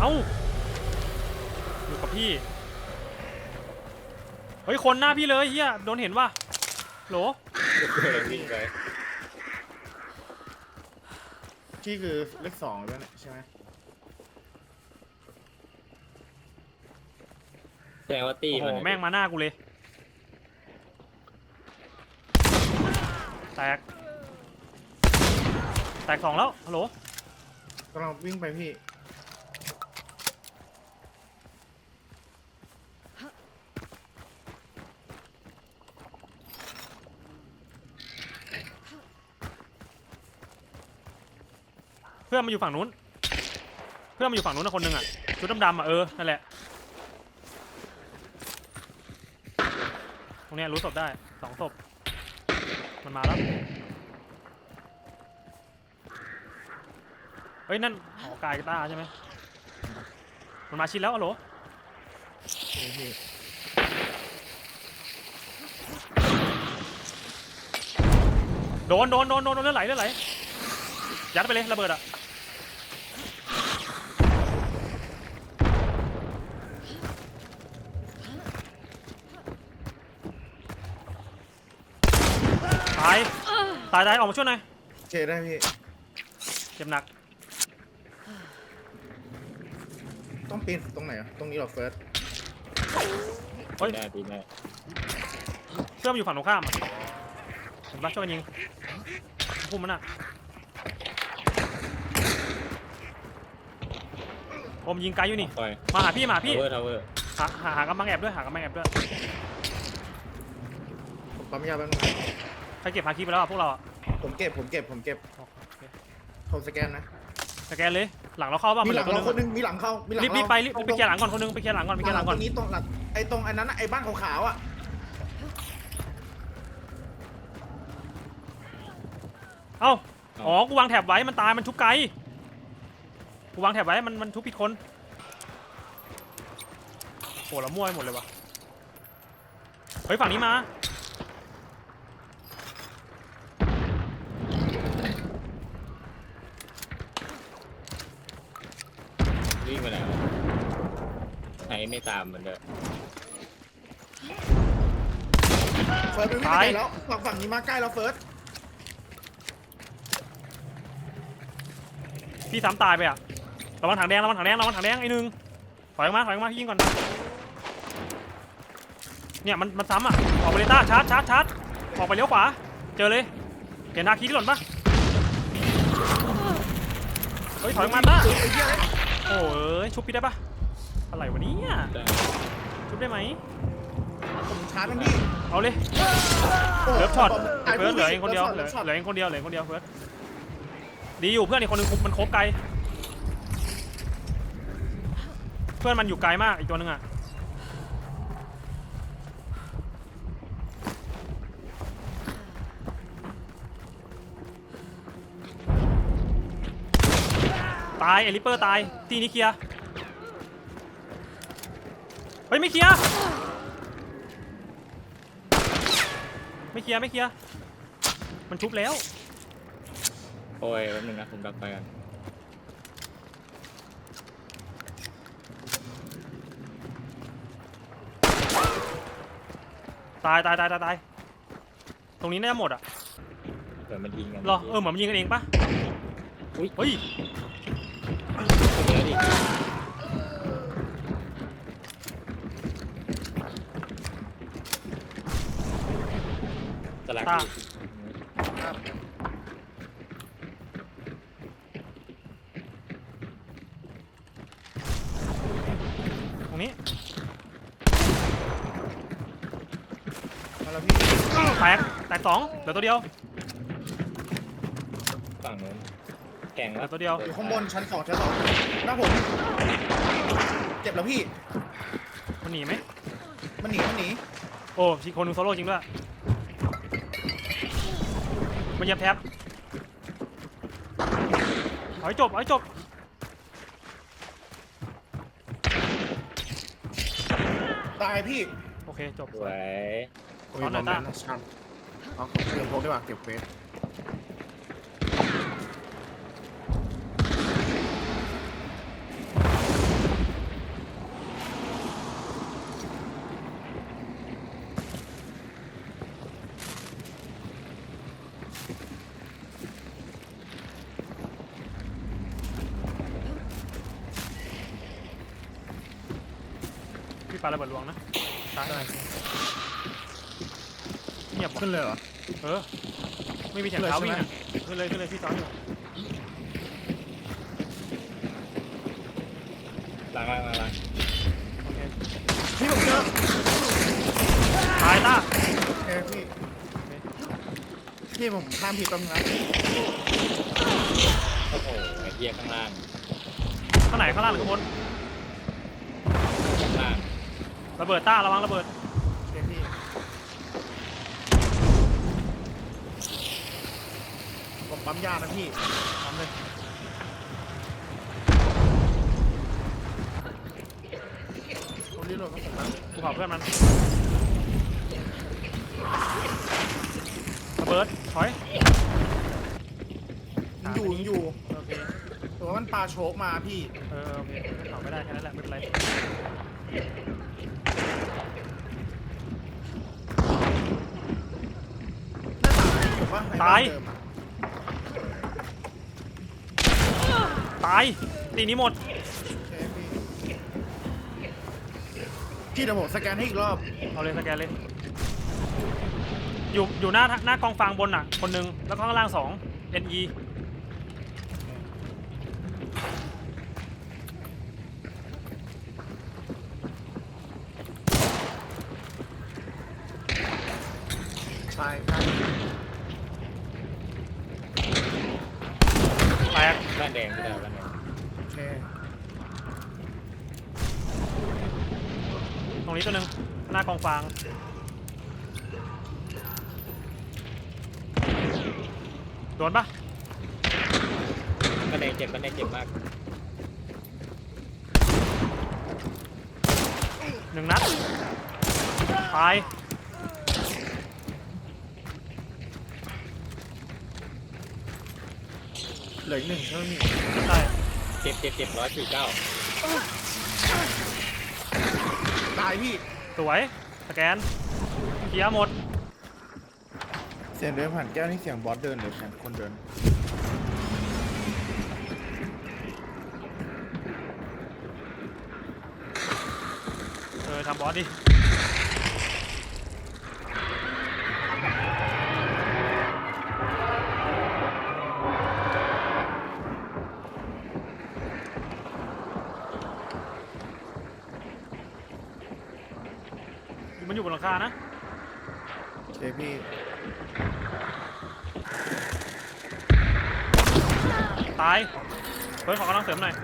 เอ้า อยู่กับพี่ เฮ้ย คนหน้าพี่เลยเฮียโดนเห็นว่ะโหลวิ่งไปที่คือเลขสองด้วยเนี่ยใช่ไหมแสดงว่าตีโอ้โหมันแม่งมาหน้ากูเลย แตก แตกสองแล้วฮัลโหลกำลังวิ่งไปพี่ เพื่อนมาอยู่ฝั่งนู้น เพื่อนมาอยู่ฝั่งนู้นนะคนหนึ่งอะชุดดำๆอะเออนั่นแหละตรงเนี้ยรู้ศพได้สองศพมันมาแล้วเฮ้ยนั่นหอกายกีตาร์ใช่ไหมมันมาชิดแล้วอะโหลโดนโดนโดนโดนโดนเลือดไหลเลือดไหลยัดไปเลยระเบิดอะ ตาย ตายตายออกมาช่วยหน่อยเจได้พี่ เจ็บหนัก ต้องปีนตรงไหนอะ ตรงนี้เหรอเฟิร์สเฮ้ย ได้ตีได้เพื่อนมันอยู่ฝั่งตรงข้ามอะเห็นปะช่วยกันยิงพุ่มมันอะผมยิงไกลอยู่นี่ปล่อยมาหาพี่มาหาทาพี่วเวอร์ทาวเวอร์หาหาหากำบังแอบด้วยหากำบังแอบด้วยผมปั๊มยาแป๊บนึงนะใคร เก็บฮาคิไปแล้วอะพวกเราอะผมเก็บผมเก็บผมเก็บโอเคผมสแกนนะสแกนเลย หลังเราเข้าป่ะมีมันหเหลัลืงอคนเรานึงคนหนึงมีหลังเข้ามีหลังรีบรีบเราไปรีบไปเคลียร์หลังก่อนคนนึงไปเคลียร์หลังก่อนไปเคลียร์หลังก่อนตรงนี้ตรงหลังไอ้ตรงอันนั้นน่ะไอ้บ้านขาวๆอะเอ้าอ๋อกูวางแถบไว้มันตายมันทุบไกลกูวางแถบไว้มันมันทุบผิดคนโหเรามั่วไปหมดเลยวะเฮ้ยฝั่งนี้มา วิ่งไปแล้ว ไหนไม่ตามมันเลยเฟิร์สไปวิ่งไปแล้วฝั่งฝั่งนี้มาใกล้แล้วเฟิร์สพี่ซ้ำตายไปอะระวังถังแดงระวังถังแดงระวังถังแดงไอ้หนึ่งถอยออกมาถอยออกมาพี่ยิงก่อนเนี่ยมันมันซ้ำอะออกไปเลยต้าชาร์จชาร์จชาร์จออกไปเลี้ยวขวาเจอเลยเห็นนาคีที่หล่นปะเฮ้ยถอยออกมาต้าไอ้เหี้ยโอ้ยชุบพี่ได้ปะ อะไรวะเนี่ยได้ชุบได้ไหมผมชาร์จมันพี่เอาเลยโอ้เลิฟช็อตตายเฟิร์สเหลือเองคนเดียวเหลิลือฟช็อตเหลือเองคนเดียวเหลือเองคนเดียวเฟิร์สดีอยู่เพื่อนอีกคนนึงมันครบไกล เพื่อนมันอยู่ไกลมากอีกตัวนึงอะตายเอลิเปอร์ตาย ทีนี้เคลียร์เฮ้ยไม่เคลียร์ไม่เคลียร์ไม่เคลียร์มันชุบแล้วโอ้ยแป๊บนึงนะผมดักไปกันตายตายตายตายตายตรงนี้น่าจะหมดอะเดี๋ยวมันยิงกันเหรอเออเหมือนมันยิงกันเองปะอุ้ยเฮ้ยเดี๋ยวดิ สลักตาดิตรงนี้มาแล้วพี่แตกแตกสองเหลือตัวเดียวฝั่งนู้นแข่งเหลืแล้อวตัวเดียวอยู่ข้างบนชั้นสองชั้นสองหน้าผมเจ็บแล้วพี่ มันหนีไหมมันหนีมันหนีโอ้ชีคนหนึงโซโล่จริงด้วย มันเหยียบแท็บเอาให้จบเอาให้จบ ตายพี่โอเคจบ สวยตอนไหนตาชันเอาเก็บโพกได้ป่ะเก็บเฟส พี่ปาระเบิดลวงนะซ้ายได้เงียบว่ะขึ้นเลยเหรอ เออ ไม่มีเสียงขึ้นเลยเท้าวิ่งใช่ไหมอะขึ้นเลยขึ้นเลยพี่ซ้อนอยู่หลังหลังหลังหลังโอเคพี่ผมเจอตายต้าโอเคพี่พี่ผมข้ามผิดแป๊บนึงนะโอ้โหไอ้เหี้ยข้างล่างข้างไหนข้างล่างหรือข้างบนข้างล่าง ระเบิดต้าระวังระเบิดโอเคพี่ผมปั๊มยานะพี่ทำเลยผมรีโหลดกระสุนมากูเผาเพื่อนมันระเบิดถอยยังอยู่ยังอยู่โอเคแต่ว่ามันปาโชกมาพี่เออโอเคเผาไม่ได้แค่นั้นแหละไม่เป็นไร ผมว่าในตายบ้นเดิมอะตายตีนี้หมดโอเคพี่พี่เดี๋ยวผมสแกนให้อีกรอบ เอาเลยสแกนเลย อยู่อยู่หน้าหน้ากองฟางบนอะ คนหนึ่งแล้วก็ข้างล่างสอง NE ใช่ใช่แตกบ้านแดงไม่ได้บ้านแดงโอเคตรงนี้ตัวหนึ่งหน้ากองฟางโดนปะบ้านแดงเจ็บบ้านแดงเจ็บมากหนึ่งนัดตาย เหลืออีกหนึ่งใช่ไหมพี่ใช่เจ็บเจ็บเจ็บร้อยสี่เก้าตายพี่สวยสแกนเคลียร์หมดเสียงเดินผ่านแก้วนี่เสียงบอสเดินหรือเสียงคนเดินเออทำบอสดิ อยู่บนหลังคานะโอเคพี่ตายเฟิร์สขอกำลังเสริมหน่อย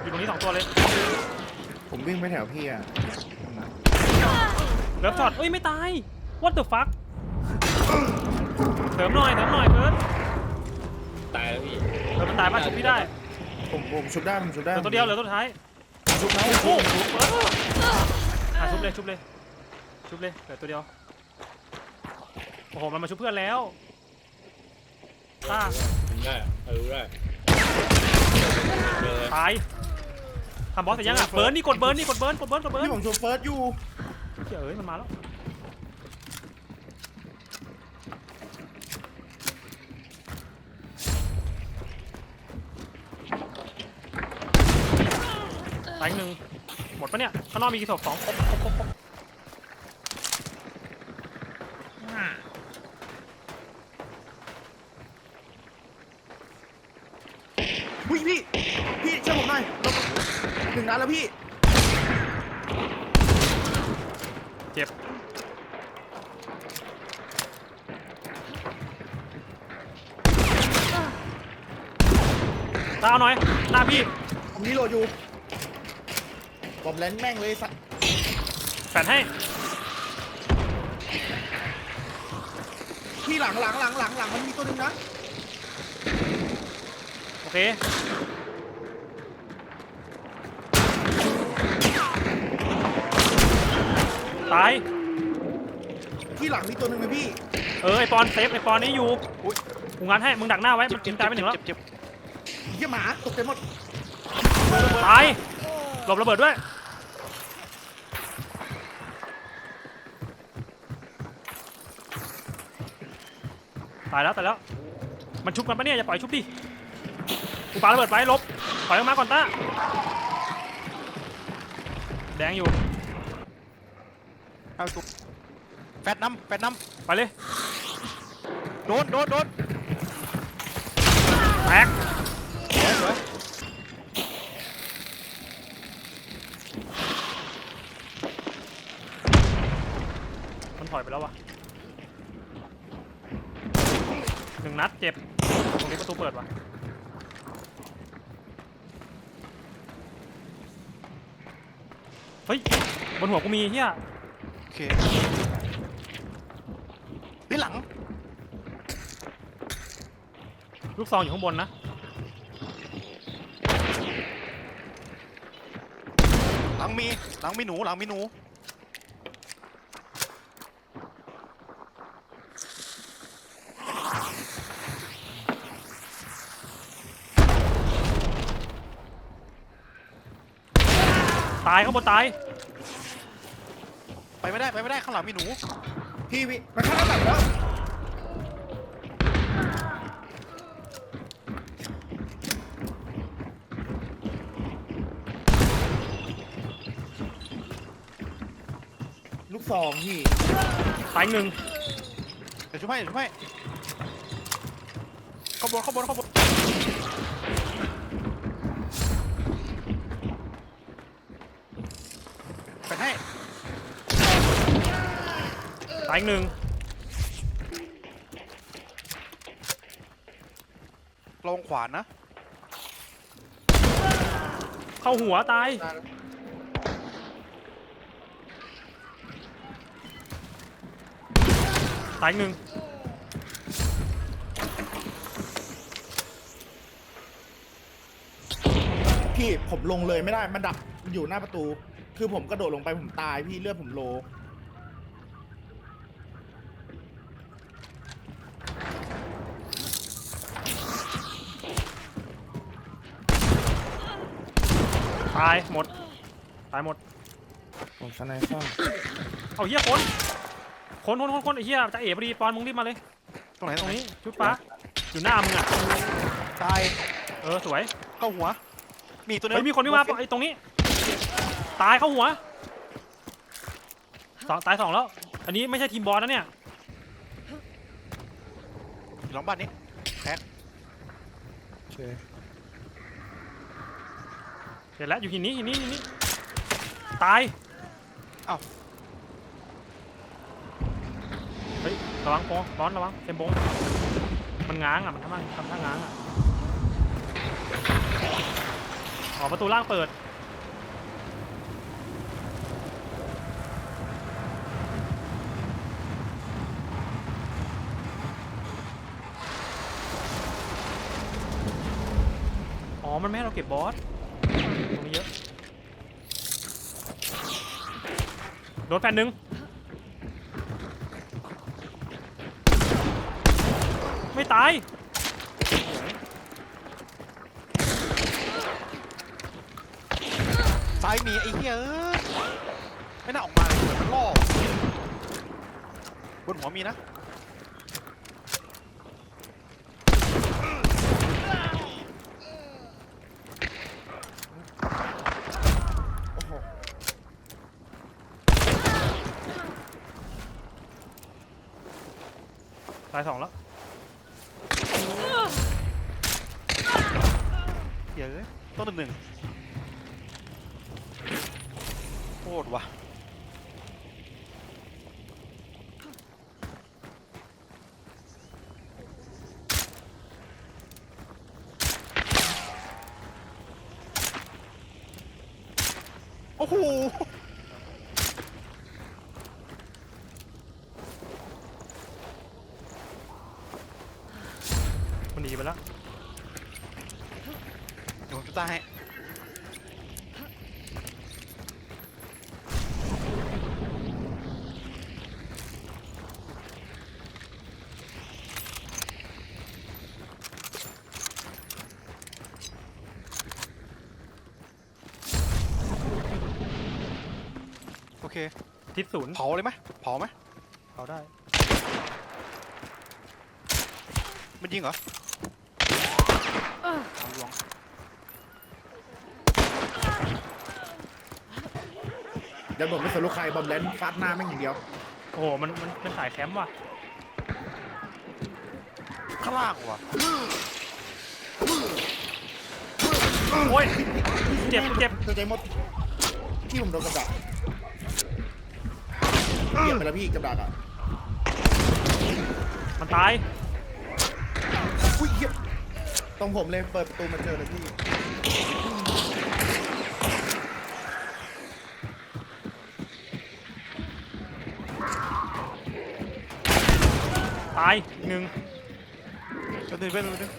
อยู่ตรงนี้สองตัวเลยผมวิ่งไปแถวพี่อะเลิฟช็อตเอ้ยไม่ตาย what the fuck เสริมหน่อยเสริมหน่อยเฟิร์สตายแล้วพี่เออมันตายป่ะชุบพี่ได้ผมผมชุบได้ผมชุบได้เหลือตัวเดียวเหลือตัวสุดท้าย ชุบนะโอ้โหเฟิร์สอะชุบเลยชุบเลยชุบเลยเหลือตัวเดียวโอ้โหมันมาชุบเพื่อนแล้วต้าผมได้เออได้เลยตายทำบอสเสร็จยังอะเบิร์นนี่กดเบิร์นนี่กดเบิร์นกดเบิร์นกดเบิร์นพี่ผมชุบเฟิร์สอยู่เฮ้ยเอ้ยมันมาแล้ว ตายหนึ่งหมดปะเนี่ยข้างนอกมีกี่ศพสองครบครบครบครบอ่าอุ้ยพี่ พี่ช่วยผมหน่อยลบหนึ่งนัดแล้วพี่ เจ็บตาเอาหน่อยหน้าพี่ผมรีโหลดอยู่ ผมแลนแม่งเลยสัตว์แฟนให้พี่หลังหลังหลังหลังหลังมันมีตัวหนึงนะโอเคตายพี่หลังมีตัวหนึงนะพี่เออไอปอนเซฟไอปอนนี้อยู่อุ๊ยกูงัดให้มึงดักหน้าไว้มันตายไปหนึ่งแล้วเหี้ยหมาตกใจหมดตายหลบระเบิดด้วย ตายแล้วตายแล้ว มันชุบกันปะเนี่ยอย่าปล่อยชุบดิกูปาระเบิดไปหลบปล่อยออกมาก่อนต้าแดงอยู่เอาตัวแฟดน้ำแฟดน้ไปเลยำโดนโดนโดนแตกสวยสวยมันถอยไปแล้ววะห นึ่งนัดเจ็บ ตรงนี้ประตูเปิดวะเฮ้ย บนหัวกูมีเฮียโอเคนี่หลัง ลูกซองอยู่ข้างบนนะ หลังมี หลังมีหนู หลังมีหนูายข้างบนตายไปไม่ได้ไปไม่ได้ข้างหลังมีหนูพี่พี่มันเข้าหน้าต่างแล้วลูกซองพี่ตายอีกหนึ่งเดี๋ยวช่วยให้เดี๋ยวช่วยให้ข้างบนข้างบนข้างบน ตายอีกหนึ่งลงขวานนะเข้าหัวตาย ตายอีกหนึ่งพี่ผมลงเลยไม่ได้มันดักอยู่หน้าประตู คือผมกระโดดลงไปผมตายพี่เลือดผมโล ตายหมด ตายหมด ผมสไนเปอร์เอาเฮียคนคนคนคนคนไอ้เฮียจะเอ๋พอดีปอนมึงรีบมาเลย ตรงไหนตตรรงงนี้นี้ชุดฟ้าอยู่หน้ามึงอะ ตายเออสวย เข้าหัว มีอีกตัวนึงเฮ้ยมีคนวิ่งมาไอ้ตรงนี้ ตายเข้าหัวสองตายสองแล้ว อันนี้ไม่ใช่ทีมบอลนะเนี่ยอยู่หลังบ้านนี้โอเค เสร็จแล้วอยู่หินนี้หินนี้หินนี้ตายเอ้า เฮ้ยระวังโปงร้อนระวังเต็มโปงมันง้างอะมันทำท่าทำท่าง้างอะอ๋อประตูล่างเปิดอ๋อมันไม่ให้เราเก็บบอส ตรงนี้เยอะ โดนแผ่นหนึ่งไม่ตาย ซ้ายมีไอ้เหี้ยเอ้ยไม่น่าออกมาเลยเหมือนมันล่อบนหัวมีนะ โอ้โห ตายสองแล้วเหี้ยเอ้ยต้นหนึ่งหนึ่งโคตรว่ะโอ้โหนีไปแล้ว เดี๋ยวผมจะตายให้ โอเค ทิศศูนย์เผาเลยไหมเผาไหมเขาได้ มันยิงเหรอเอาลวงจะบอกไม่สนลูกใครบอมแลนฟาดหน้าแม่งอย่างเดียว โอ้โหมันมันเป็นสายแคมป์ว่ะข้างล่างว่ะโอ้ยเจ็บเจ็บตัวใจหมดที่ผมโดนกับดัก เหยียบไปแล้วพี่กับดักอะมันตาย อุ้ยเหี้ยตรงผมเลยเปิดประตูมาเจอเลยพี่ตายอีกหนึ่งเดี๋ยวเดี๋ยวเดี๋ยวเดี๋ยว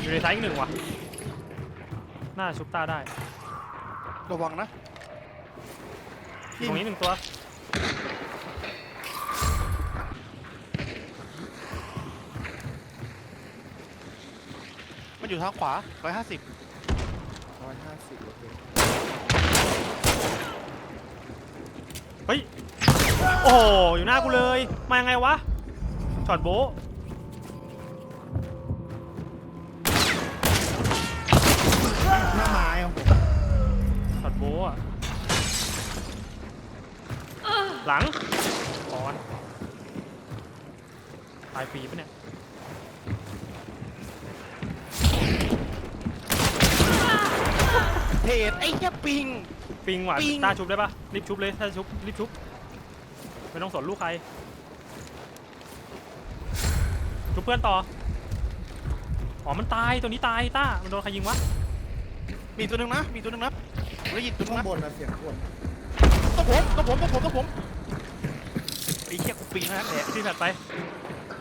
อยู่ในซ้ายอีกหนึ่งว่ะ น่าชุบตาได้ ระวังนะตรงนี้หนึ่งตัว มันอยู่ทางขวาร้อยห้าสิบร้อยห้าสิบโอเคเฮ้ย โอ้โหอยู่หน้ากูเลย มายังไงวะ ช็อตโบะ หน้าไม้เอาช็อตโบะอะหลังก่อนตายฟรีปะเนี่ยเพจไอ้แค่ปิง ปิงว่ะปิง ตาชุบได้ปะรีบชุบเลยถ้าชุบรีบชุบไม่ต้องสนลูกใครชุบเพื่อนต่ออ๋อมันตายตัวนี้ตายต้ามันโดนใครยิงวะ มีตัวหนึ่งนะ มีตัวหนึ่งนะได้ยินตัวหนึงข้างนะบนนะเสียงคนต้องผมต้องผมต้องผมต้องผมไอ้แค่กูปิงนะแหละที่แผดไป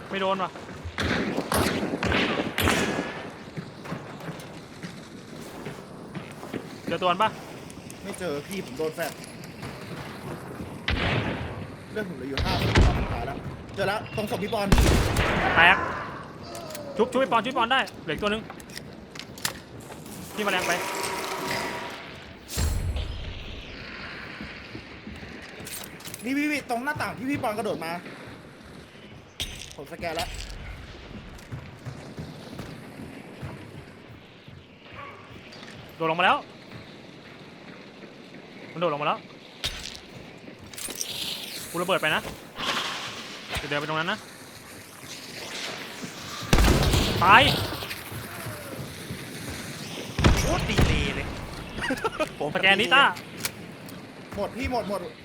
ไม่โดนว่ะเจอตัวมันปะไม่เจอพี่ผมโดนแฟดเรื่องผมเหลืออยู่ห้าสิบตายแล้วเจอแล้วตรงศพพี่บอลพี่แตกชุบชุบไอ้ปอนชุบไอ้ปอนได้เหลืออกตัวหนึงพี่มาแรงไป นี่พี่พี่ตรงหน้าต่างที่พี่บอลกระโดดมา ผมสแกนแล้ว โดดลงมาแล้ว มันโดดลงมาแล้ว กูระเบิดไปนะเดี๋ยวเดินไปตรงนั้นนะ ตายโคตรดีเลยเลย ผมสแกนนี้ต้า หมดพี่หมดหมด